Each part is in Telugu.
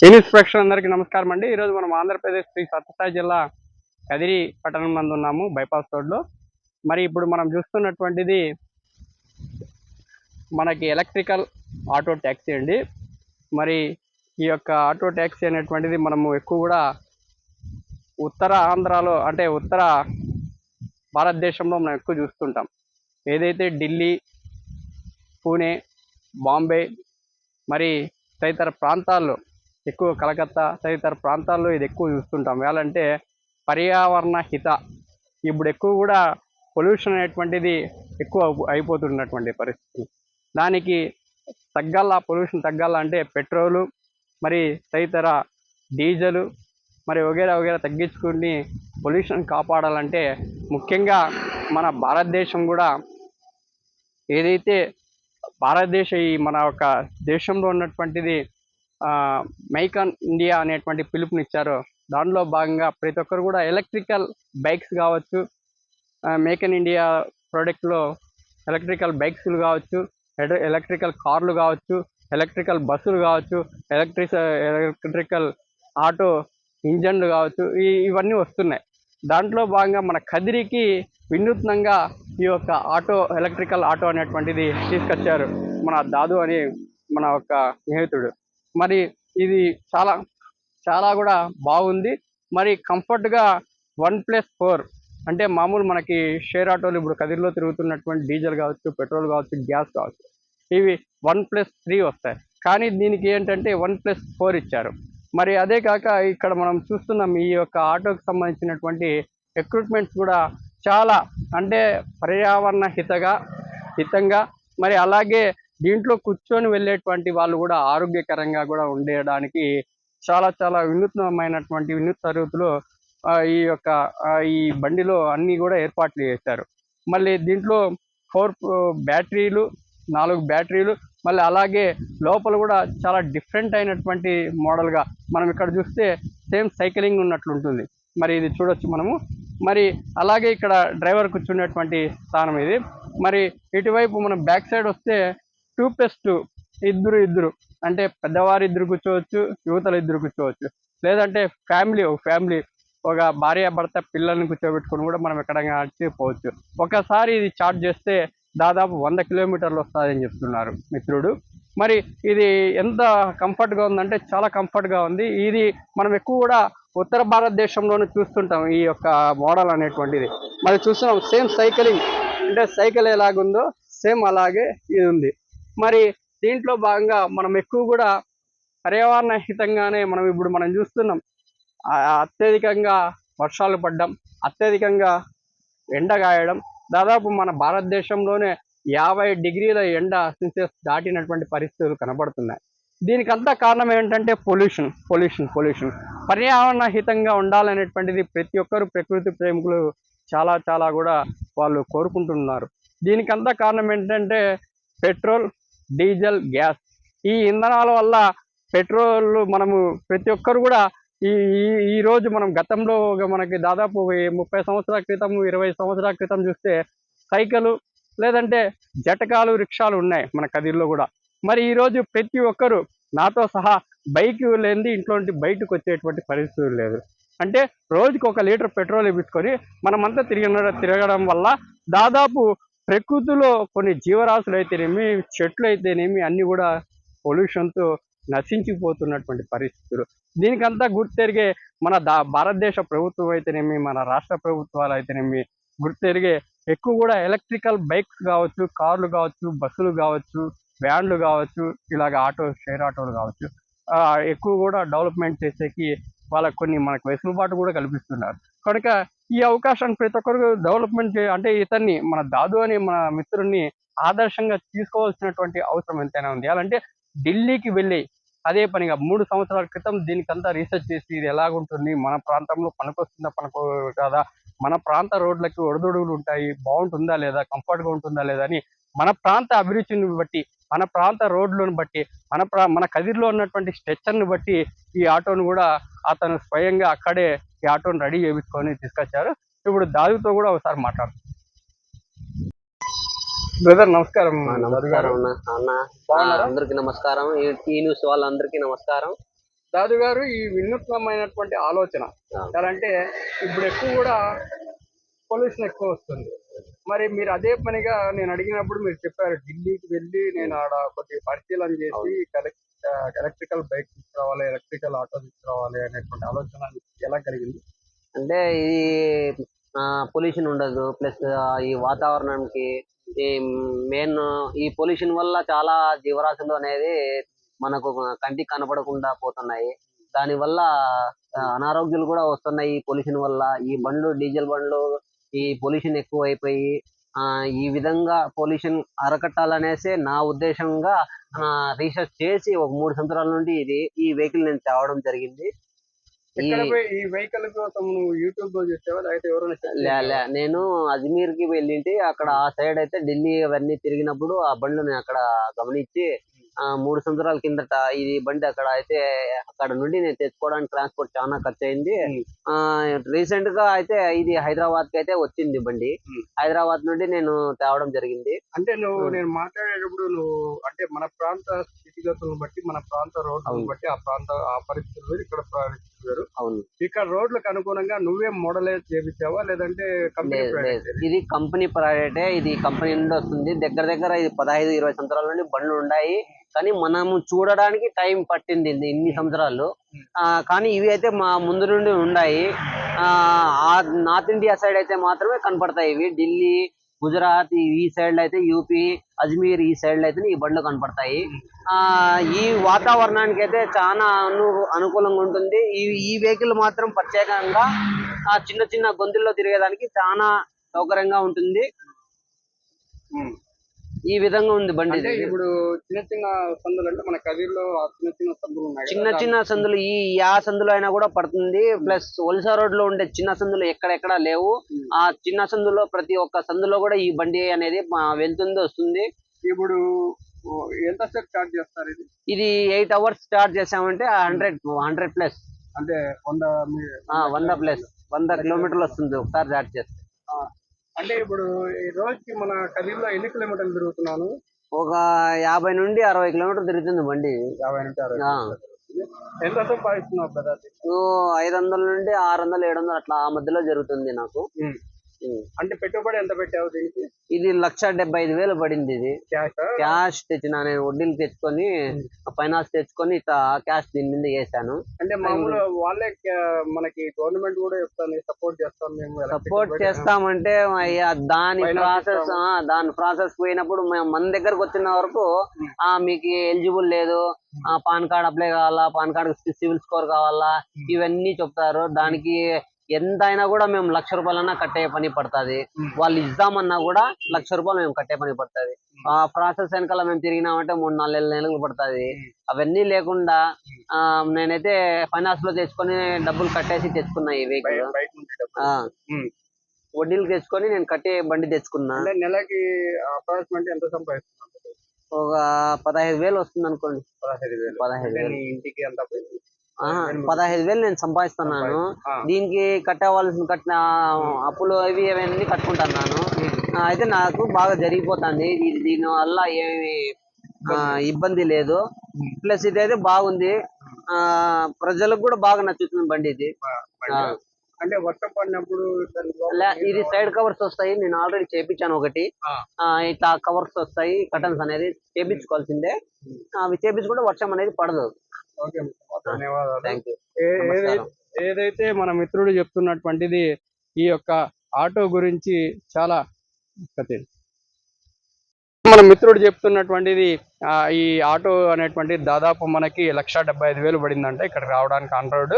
సీనియర్ ప్రేక్షకులు అందరికీ నమస్కారం అండి. ఈరోజు మనం ఆంధ్రప్రదేశ్ శ్రీ సత్యసాయి జిల్లా కదిరి పట్టణం నందు ఉన్నాము బైపాస్ రోడ్లో. మరి ఇప్పుడు మనం చూస్తున్నటువంటిది మనకి ఎలక్ట్రికల్ ఆటో ట్యాక్సీ అండి. మరి ఈ యొక్క ఆటో ట్యాక్సీ అనేటువంటిది మనము ఎక్కువ కూడా ఉత్తర ఆంధ్రాలో అంటే ఉత్తర భారతదేశంలో మనం ఎక్కువ చూస్తుంటాం. ఏదైతే ఢిల్లీ పూణే బాంబే మరి తదితర ప్రాంతాల్లో ఎక్కువ కలకత్తా తదితర ప్రాంతాల్లో ఇది ఎక్కువ చూస్తుంటాం. ఎలాంటే పర్యావరణ హిత. ఇప్పుడు ఎక్కువ కూడా పొల్యూషన్ అనేటువంటిది ఎక్కువ అయిపోతున్నటువంటి పరిస్థితి. దానికి తగ్గాల పొల్యూషన్ తగ్గాల అంటే పెట్రోలు మరి తదితర డీజిల్ మరి వగేరా వగేరా తగ్గించుకుని పొల్యూషన్ కాపాడాలంటే ముఖ్యంగా మన భారతదేశం కూడా ఏదైతే భారతదేశ ఈ మన యొక్క దేశంలో ఉన్నటువంటిది మైకాన్ ఇండియా అనేటువంటి పిలుపునిచ్చారో దానిలో భాగంగా ప్రతి ఒక్కరు కూడా ఎలక్ట్రికల్ బైక్స్ కావచ్చు మేక్ ఇన్ ఇండియా ప్రోడక్ట్లో ఎలక్ట్రికల్ బైక్స్లు కావచ్చు ఎలక్ట్రికల్ కార్లు కావచ్చు ఎలక్ట్రికల్ బస్సులు కావచ్చు ఎలక్ట్రిక్ ఎలక్ట్రికల్ ఆటో ఇంజన్లు కావచ్చు ఇవన్నీ వస్తున్నాయి. దాంట్లో భాగంగా మన కదిరికి వినూత్నంగా ఈ యొక్క ఆటో ఎలక్ట్రికల్ ఆటో అనేటువంటిది తీసుకొచ్చారు మన దాదు అని మన ఒక స్నేహితుడు. మరి ఇది చాలా చాలా కూడా బాగుంది. మరి కంఫర్ట్గా వన్ ప్లస్ ఫోర్ అంటే మామూలు మనకి షేర్ ఆటోలు ఇప్పుడు కదిరిలో తిరుగుతున్నటువంటి డీజిల్ కావచ్చు పెట్రోల్ కావచ్చు గ్యాస్ కావచ్చు ఇవి వన్ ప్లస్ త్రీ వస్తాయి. కానీ దీనికి ఏంటంటే వన్ ప్లస్ ఫోర్ ఇచ్చారు. మరి అదే కాక ఇక్కడ మనం చూస్తున్నాం ఈ యొక్క ఆటోకి సంబంధించినటువంటి ఎక్విప్మెంట్స్ కూడా చాలా అంటే పర్యావరణ హితగా హితంగా మరి అలాగే దీంట్లో కూర్చొని వెళ్ళేటువంటి వాళ్ళు కూడా ఆరోగ్యకరంగా కూడా ఉండేయడానికి చాలా చాలా వినూత్నమైనటువంటి వినూత్న తరగతులు ఈ యొక్క ఈ బండిలో అన్నీ కూడా ఏర్పాట్లు చేశారు. మళ్ళీ దీంట్లో ఫోర్ బ్యాటరీలు నాలుగు బ్యాటరీలు మళ్ళీ అలాగే లోపల కూడా చాలా డిఫరెంట్ అయినటువంటి మోడల్గా మనం ఇక్కడ చూస్తే సేమ్ సైక్లింగ్ ఉన్నట్లు ఉంటుంది. మరి ఇది చూడొచ్చు మనము. మరి అలాగే ఇక్కడ డ్రైవర్ కూర్చునేటువంటి స్థానం ఇది. మరి ఇటువైపు మనం బ్యాక్ సైడ్ వస్తే టూ ప్లస్ టూ ఇద్దరు ఇద్దరు. అంటే పెద్దవారు ఇద్దరు కూర్చోవచ్చు యువతలు ఇద్దరు కూర్చోవచ్చు. లేదంటే ఫ్యామిలీ ఒక ఫ్యామిలీ ఒక భార్య భర్త పిల్లల్ని కూర్చోబెట్టుకొని కూడా మనం ఎక్కడైనా పోవచ్చు. ఒకసారి ఇది చార్జ్ చేస్తే దాదాపు వంద కిలోమీటర్లు వస్తుందని చెప్తున్నారు మిత్రుడు. మరి ఇది ఎంత కంఫర్ట్గా ఉందంటే చాలా కంఫర్ట్గా ఉంది. ఇది మనం ఎక్కువ కూడా ఉత్తర భారతదేశంలోనే చూస్తుంటాం ఈ యొక్క మోడల్ అనేటువంటిది. మరి చూస్తున్నాం సేమ్ సైకిలింగ్. అంటే సైకిల్ ఎలాగుందో సేమ్ అలాగే ఇది ఉంది. మరి దీంట్లో భాగంగా మనం ఎక్కువ కూడా పర్యావరణ హితంగానే మనం ఇప్పుడు మనం చూస్తున్నాం. అత్యధికంగా వర్షాలు పడ్డం అత్యధికంగా ఎండ గాయడం దాదాపు మన భారతదేశంలోనే యాభై డిగ్రీల ఎండ సెల్సియస్ దాటినటువంటి పరిస్థితులు కనబడుతున్నాయి. దీనికంతా కారణం ఏంటంటే పొల్యూషన్ పొల్యూషన్ పొల్యూషన్. పర్యావరణ హితంగా ఉండాలనేటువంటిది ప్రతి ఒక్కరు ప్రకృతి ప్రేమికులు చాలా చాలా కూడా వాళ్ళు కోరుకుంటున్నారు. దీనికంతా కారణం ఏంటంటే పెట్రోల్ డీజిల్ గ్యాస్. ఈ ఇంధనాల వల్ల పెట్రోల్ మనము ప్రతి ఒక్కరు కూడా ఈ ఈ- రోజు మనం గతంలో ఒక మనకి దాదాపు ముప్పై సంవత్సరాల క్రితం ఇరవై సంవత్సరాల క్రితం చూస్తే సైకిల్ లేదంటే జటకాలు రిక్షాలు ఉన్నాయి మన కదిర్లో కూడా. మరి ఈరోజు ప్రతి ఒక్కరు నాతో సహా బైక్ లేనిది ఇంట్లో బయటకు వచ్చేటువంటి పరిస్థితులు లేదు. అంటే రోజుకి ఒక లీటర్ పెట్రోల్ ఇప్పించుకొని మనమంతా తిరిగిన తిరగడం వల్ల దాదాపు ప్రకృతిలో కొన్ని జీవరాశులు అయితేనేమి చెట్లు అయితేనేమి అన్ని కూడా పొల్యూషన్తో నశించిపోతున్నటువంటి పరిస్థితులు. దీనికంతా గుర్తెరిగే మన దా భారతదేశ ప్రభుత్వం అయితేనేమి మన రాష్ట్ర ప్రభుత్వాలు అయితేనేమి గుర్తెరిగే ఎక్కువ కూడా ఎలక్ట్రికల్ బైక్స్ కావచ్చు కార్లు కావచ్చు బస్సులు కావచ్చు వ్యాన్లు కావచ్చు ఇలాగ ఆటో షేర్ ఆటోలు కావచ్చు. ఎక్కువ కూడా డెవలప్మెంట్ చేసేకి వాళ్ళకి కొన్ని మనకు వెసులుబాటు కూడా కల్పిస్తున్నారు. కనుక ఈ అవకాశాన్ని ప్రతి ఒక్కరు డెవలప్మెంట్ చే అంటే ఇతన్ని మన దాదు అనే మన మిత్రుడిని ఆదర్శంగా తీసుకోవాల్సినటువంటి అవసరం ఎంతైనా ఉంది. అలాంటే ఢిల్లీకి వెళ్ళి అదే పనిగా మూడు సంవత్సరాల క్రితం దీనికంతా రీసెర్చ్ చేసి ఇది ఎలాగుంటుంది మన ప్రాంతంలో పనికొస్తుందా పనికో కాదా మన ప్రాంత రోడ్లకి ఒడదొడుగులు ఉంటాయి బాగుంటుందా లేదా కంఫర్ట్గా ఉంటుందా లేదా అని మన ప్రాంత అభిరుచిని బట్టి మన ప్రాంత రోడ్లను బట్టి మన ప్రా మన కదిరిలో ఉన్నటువంటి స్ట్రెచ్చర్ని బట్టి ఈ ఆటోను కూడా అతను స్వయంగా అక్కడే ఈ ఆటోను రెడీ చేయించుకొని తీసుకొచ్చారు. ఇప్పుడు దాదుతో కూడా ఒకసారి మాట్లాడు బ్రదర్ నమస్కారం. అన్న? అందరికీ నమస్కారం. ఈ న్యూస్ వాళ్ళందరికీ నమస్కారం. దాదు గారు ఈ వినూత్నమైనటువంటి ఆలోచన. ఎలా అంటే ఇప్పుడు ఎక్కువ కూడా పొల్యూషన్ ఎక్కువ వస్తుంది. మరి మీరు అదే పనిగా నేను అడిగినప్పుడు మీరు చెప్పారు ఢిల్లీకి వెళ్ళి నేను ఆడ కొద్దిగా పరిశీలన చేసి ఎలక్ట్రికల్ బైక్ తీసుకురావాలి ఎలక్ట్రికల్ ఆటో తీసుకురావాలి అనేటువంటి ఆలోచన ఎలా కలిగింది? అంటే ఇది పొల్యూషన్ ఉండదు. ప్లస్ ఈ వాతావరణానికి ఈ మెయిన్ ఈ పొల్యూషన్ వల్ల చాలా జీవరాశులు అనేది మనకు కంటికి కనపడకుండా పోతున్నాయి. దానివల్ల అనారోగ్యాలు కూడా వస్తున్నాయి ఈ పొల్యూషన్ వల్ల. ఈ బండ్లు డీజిల్ బండ్లు ఈ పొల్యూషన్ ఎక్కువ అయిపోయి ఈ విధంగా పొల్యూషన్ అరకట్టాలనేసి నా ఉద్దేశంగా రీసెర్చ్ చేసి ఒక మూడు సంవత్సరాల నుండి ఇది ఈ వెహికల్ నేను తేవడం జరిగింది. ఈ- వెహికల్ కోసం యూట్యూబ్లో చూసావా? లేకపోతే ఎవరైనా నేను అజ్మీర్కి వెళ్ళింటి అక్కడ ఆ సైడ్ అయితే ఢిల్లీ అవన్నీ తిరిగినప్పుడు ఆ బండ్లు నేను అక్కడ గమనించి మూడు సంవత్సరాల కిందట ఇది బండి అక్కడ అయితే అక్కడ నుండి నేను తెచ్చుకోవడానికి ట్రాన్స్పోర్ట్ చాలా ఖర్చు అయింది రీసెంట్గా అయితే ఇది హైదరాబాద్కి అయితే వచ్చింది బండి. హైదరాబాద్ నుండి నేను తేవడం జరిగింది. అంటే నువ్వు. నేను మాట్లాడేటప్పుడు నువ్వు అంటే మన ప్రాంత స్థితిగతులను బట్టి మన ప్రాంత రోడ్లను. బట్టి ఆ ప్రాంత ఆ పరిస్థితులు ఇక్కడ వేరు. అవును. ఇక్కడ రోడ్లకు అనుగుణంగా నువ్వే మోడలైజ్ చేపించావా లేదంటే ఇది కంపెనీ ప్రైవేటే ఇది కంపెనీ నుండి వస్తుంది. దగ్గర దగ్గర ఇది పదహైదు ఇరవై సంవత్సరాల నుండి బండ్లు ఉన్నాయి కానీ మనము చూడడానికి టైం పట్టింది ఇన్ని సంవత్సరాలు. ఆ, కానీ ఇవి అయితే మా ముందు నుండి ఉన్నాయి ఆ నార్త్ ఇండియా సైడ్ అయితే మాత్రమే కనపడతాయి ఇవి. ఢిల్లీ గుజరాత్ ఈ- సైడ్ అయితే యూపీ అజ్మీర్ ఈ సైడ్ అయితే ఈ బండ్లు కనపడతాయి. ఆ ఈ వాతావరణానికి అయితే చాలా అను అనుకూలంగా ఉంటుంది. ఈ ఈ వెహికల్ మాత్రం ప్రత్యేకంగా ఆ చిన్న చిన్న గొంతుల్లో తిరిగేదానికి చాలా సౌకర్యంగా ఉంటుంది. ఈ విధంగా ఉంది బండి అంటే. ఇప్పుడు చిన్న చిన్న సందులు అంటే మన కదిర్లో ఆ చిన్న చిన్న సందులు ఉన్నాయి చిన్న చిన్న సందులు ఈ యా సందులో అయినా కూడా పడుతుంది. ప్లస్ ఒలిసా రోడ్లో ఉండే చిన్న సందులు ఎక్కడెక్కడ లేవు. ఆ చిన్న సందులో ప్రతి ఒక్క సందులో కూడా ఈ బండి అనేది వెళ్తుంది వస్తుంది. ఇప్పుడు ఓ, ఎంతసేపు చార్జ్ చేస్తారు ఇది? ఇది ఎయిట్ అవర్స్ స్టార్ట్ చేసామంటే హండ్రెడ్ హండ్రెడ్ ప్లస్. అంటే వంద వంద ప్లస్. వంద కిలోమీటర్లు వస్తుంది ఒకసారి స్టార్ట్ చేస్తే. ఆ, అంటే ఇప్పుడు ఈ రోజుకి మన కదిర్లో ఎన్ని కిలోమీటర్లు తిరుగుతున్నాను? ఒక యాభై నుండి అరవై కిలోమీటర్లు తిరుగుతుంది బండి. యాభై నుంచి అరవై ఆ. ఎంత సంపాదిస్తున్నావు బ్రదర్? ఐదు వందల నుండి ఆరు వందలు ఏడు వందలు అట్లా ఆ మధ్యలో జరుగుతుంది నాకు. అంటే పెట్టుబడి ఎంత పెట్టావు దీనికి? ఇది లక్ష డెబ్బై ఐదు వేలు పడింది ఇది. క్యాష్ తెచ్చిన నేను వడ్డీలు తెచ్చుకొని ఫైనాన్స్ తెచ్చుకొని క్యాష్ దీని మీద వేసాను. అంటే మామూలు వాళ్ళే మనకి గవర్నమెంట్ కూడా చెప్తాను సపోర్ట్ చేస్తాం మేము సపోర్ట్ చేస్తామంటే దాని ప్రాసెస్. దాని ప్రాసెస్ పోయినప్పుడు మేము మన దగ్గరకు వచ్చిన వరకు ఆ మీకు ఎలిజిబుల్ లేదు. ఆ పాన్ కార్డ్ అప్లై కావాలా? పాన్ కార్డ్ సివిల్ స్కోర్ కావాలా? ఇవన్నీ చెప్తారు. దానికి ఎంత అయినా కూడా మేము లక్ష రూపాయలన్నా కట్టే పని పడుతుంది. వాళ్ళు ఇద్దామన్నా కూడా లక్ష రూపాయలు మేము కట్టే పని పడుతుంది. ఆ ప్రాసెస్ వెనకాల మేము తిరిగినామంటే మూడు నాలుగు నెలలు పడుతుంది. అవన్నీ లేకుండా ఆ నేనైతే ఫైనాన్స్లో తెచ్చుకొని డబ్బులు కట్టేసి తెచ్చుకున్నా ఈ వెహికల్. వడ్డీలు తెచ్చుకొని నేను కట్టే బండి తెచ్చుకున్నా. నెలకి అప్రాక్సిమేట్ ఎంత ఒక పదహైదు వేలు వస్తుంది అనుకోండి పదహైదు వేలు. పదహైదు వేలు. ఇంటికి ఎంత పదహైదు వేలు నేను సంపాదిస్తున్నాను. దీనికి కట్టవలసిన కట్టిన అప్పులు అవి అవన్నీ కట్టుకుంటున్నాను అయితే నాకు బాగా జరిగిపోతుంది. దీని వల్ల ఏమి ఇబ్బంది లేదు. ప్లస్ ఇదైతే బాగుంది. ఆ. ప్రజలకు కూడా బాగా నచ్చుతుంది బండి ఇది. అంటే వర్షం పడినప్పుడు ఇది సైడ్ కవర్స్ వస్తాయి. నేను ఆల్రెడీ చేపించాను ఒకటి. ఇట్లా కవర్స్ వస్తాయి. కటన్స్ అనేది చేపించుకోవాల్సిందే. అవి చేపించుకుంటే వర్షం అనేది పడదు. ఓకే. ధన్యవాదాలు. ఏదైతే మన మిత్రుడు చెప్తున్నటువంటిది ఈ యొక్క ఆటో గురించి చాలా మన మిత్రుడు చెప్తున్నటువంటిది ఈ ఆటో అనేటువంటిది దాదాపు మనకి లక్ష డెబ్బై ఐదు వేలు పడిందంట ఇక్కడ రావడానికి ఆన్ రోడ్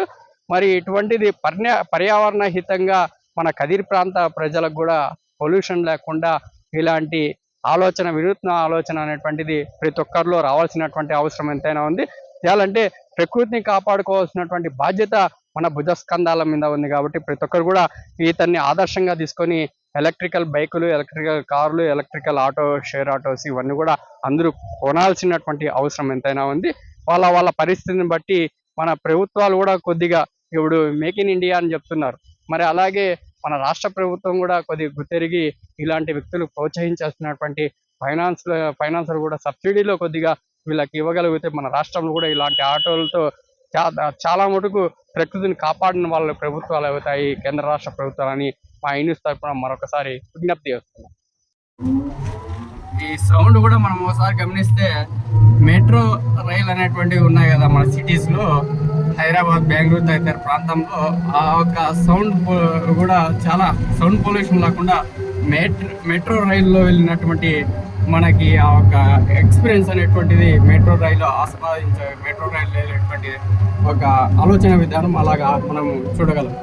మరి ఇటువంటిది పర్యా పర్యావరణ హితంగా మన కదిరి ప్రాంత ప్రజలకు కూడా పొల్యూషన్ లేకుండా ఇలాంటి ఆలోచన వినూత్న ఆలోచన అనేటువంటిది ప్రతి ఒక్కరిలో రావాల్సినటువంటి అవసరం ఎంతైనా ఉంది. చేయాలంటే ప్రకృతిని కాపాడుకోవాల్సినటువంటి బాధ్యత మన భుజస్కంధాల మీద ఉంది కాబట్టి ప్రతి ఒక్కరు కూడా ఇతన్ని ఆదర్శంగా తీసుకొని ఎలక్ట్రికల్ బైకులు ఎలక్ట్రికల్ కార్లు ఎలక్ట్రికల్ ఆటో షేర్ ఆటోస్ ఇవన్నీ కూడా అందరూ కొనాల్సినటువంటి అవసరం ఎంతైనా ఉంది. వాళ్ళ వాళ్ళ పరిస్థితిని బట్టి మన ప్రభుత్వాలు కూడా కొద్దిగా ఇప్పుడు మేక్ ఇన్ ఇండియా అని చెప్తున్నారు. మరి అలాగే మన రాష్ట్ర ప్రభుత్వం కూడా కొద్దిగా గుర్తెరిగి ఇలాంటి వ్యక్తులు ప్రోత్సహించాల్సినటువంటి ఫైనాన్స్ ఫైనాన్సర్ కూడా సబ్సిడీలో కొద్దిగా వీళ్ళకి ఇవ్వగలిగితే మన రాష్ట్రంలో కూడా ఇలాంటి ఆటోలతో చాలా మటుకు ప్రకృతిని కాపాడిన వాళ్ళ ప్రభుత్వాలు అవుతాయి కేంద్ర రాష్ట్ర ప్రభుత్వాలని మా న్యూస్ తరఫున మరొకసారి విజ్ఞప్తి చేస్తున్నాం. ఈ సౌండ్ కూడా మనం ఒకసారి గమనిస్తే మెట్రో రైల్ అనేటువంటివి ఉన్నాయి కదా మన సిటీస్లో. హైదరాబాద్ బెంగళూరు తదితర ప్రాంతంలో ఆ యొక్క సౌండ్ కూడా చాలా సౌండ్ పొల్యూషన్ లేకుండా మెట్రో మెట్రో రైల్లో వెళ్ళినటువంటి మనకి ఆ ఒక ఎక్స్పీరియన్స్ అనేటువంటిది మెట్రో రైలు ఆస్వాదించే మెట్రో రైలు వెళ్ళేటువంటి ఒక ఆలోచన విధానం అలాగా మనం చూడగలం.